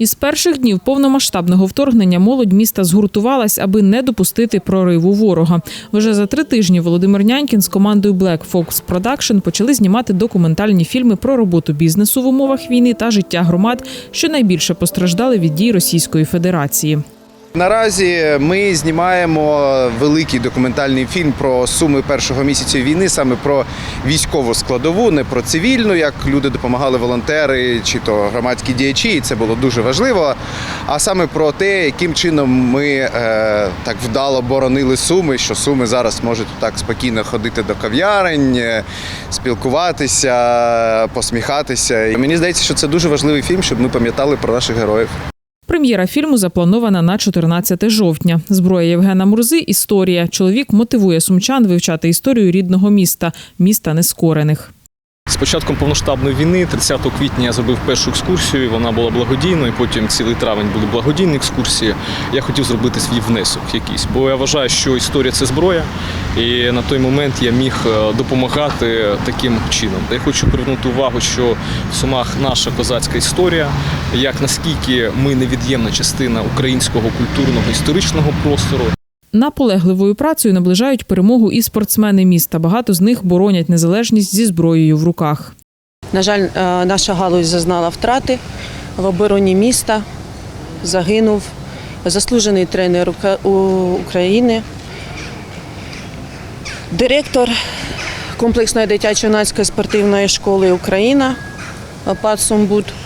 Із перших днів повномасштабного вторгнення молодь міста згуртувалась, аби не допустити прориву ворога. Вже за три тижні Володимир Нянькін з командою Black Fox Production почали знімати документальні фільми про роботу бізнесу в умовах війни та життя громад, що найбільше постраждали від дій Російської Федерації. Наразі ми знімаємо великий документальний фільм про суми першого місяця війни, саме про військову складову, не про цивільну, як люди допомагали волонтери чи то громадські діячі, і це було дуже важливо. А саме про те, яким чином ми е, так вдало боронили суми, що суми зараз можуть так спокійно ходити до кав'ярень, е, спілкуватися, посміхатися. І мені здається, що це дуже важливий фільм, щоб ми пам'ятали про наших героїв. Прем'єра фільму запланована на 14 жовтня. Зброя Євгена Мурзи історія. Чоловік мотивує сумчан вивчати історію рідного міста, міста нескорених. З початком повноштабної війни, 30 квітня, я зробив першу екскурсію. Вона була благодійною. Потім цілий травень були благодійні екскурсії. Я хотів зробити свій внесок якийсь, бо я вважаю, що історія це зброя, і на той момент я міг е, допомагати таким чином. Я хочу привернути увагу, що в сумах наша козацька історія, як наскільки ми невід'ємна частина українського культурного історичного простору. Наполегливою працею наближають перемогу і спортсмени міста. Багато з них боронять незалежність зі зброєю в руках. На жаль, е, наша галузь зазнала втрати в обороні міста. Загинув заслужений тренер України, директор комплексної дитячо-юнацької спортивної школи Україна ПАД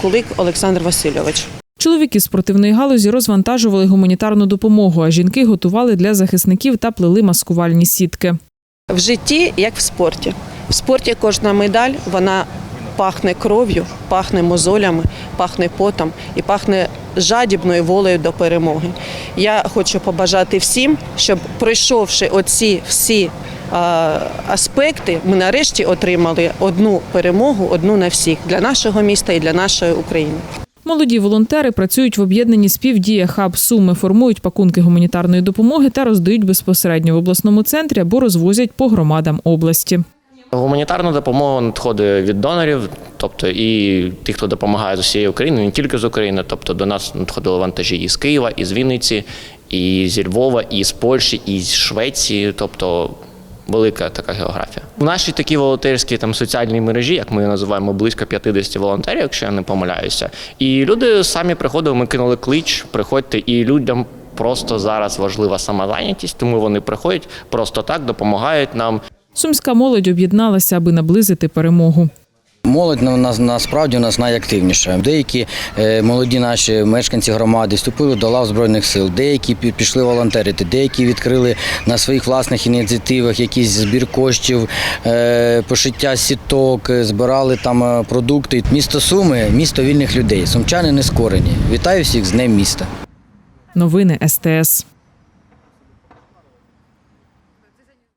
Кулик Олександр Васильович. Чоловіки з спортивної галузі розвантажували гуманітарну допомогу, а жінки готували для захисників та плели маскувальні сітки. В житті, як в спорті. В спорті кожна медаль вона пахне кров'ю, пахне мозолями, пахне потом і пахне жадібною волею до перемоги. Я хочу побажати всім, щоб пройшовши оці всі аспекти, ми нарешті отримали одну перемогу, одну на всіх для нашого міста і для нашої України. Молоді волонтери працюють в об'єднанні співдія хаб Суми, формують пакунки гуманітарної допомоги та роздають безпосередньо в обласному центрі або розвозять по громадам області. Гуманітарна допомога надходить від донорів, тобто і тих, хто допомагає з усієї України, не тільки з України. Тобто до нас надходили вантажі із Києва, із Вінниці, і зі Львова, і з Польщі, і з Швеції. Тобто велика така географія. В нашій такій волонтерській там соціальній мережі, як ми її називаємо, близько 50 волонтерів, якщо я не помиляюся. І люди самі приходили, ми кинули клич, приходьте, і людям. Просто зараз важлива самозайнятість, тому вони приходять просто так, допомагають нам. Сумська молодь об'єдналася, аби наблизити перемогу. Молодь на нас насправді у нас найактивніша. Деякі е, молоді наші мешканці громади вступили до лав збройних сил, деякі пі- пішли волонтерити, деякі відкрили на своїх власних ініціативах якийсь збір коштів, е, пошиття сіток, е, збирали там продукти. Місто Суми, місто вільних людей. Сумчани не скорені. Вітаю всіх з Днем міста. Новини СТС.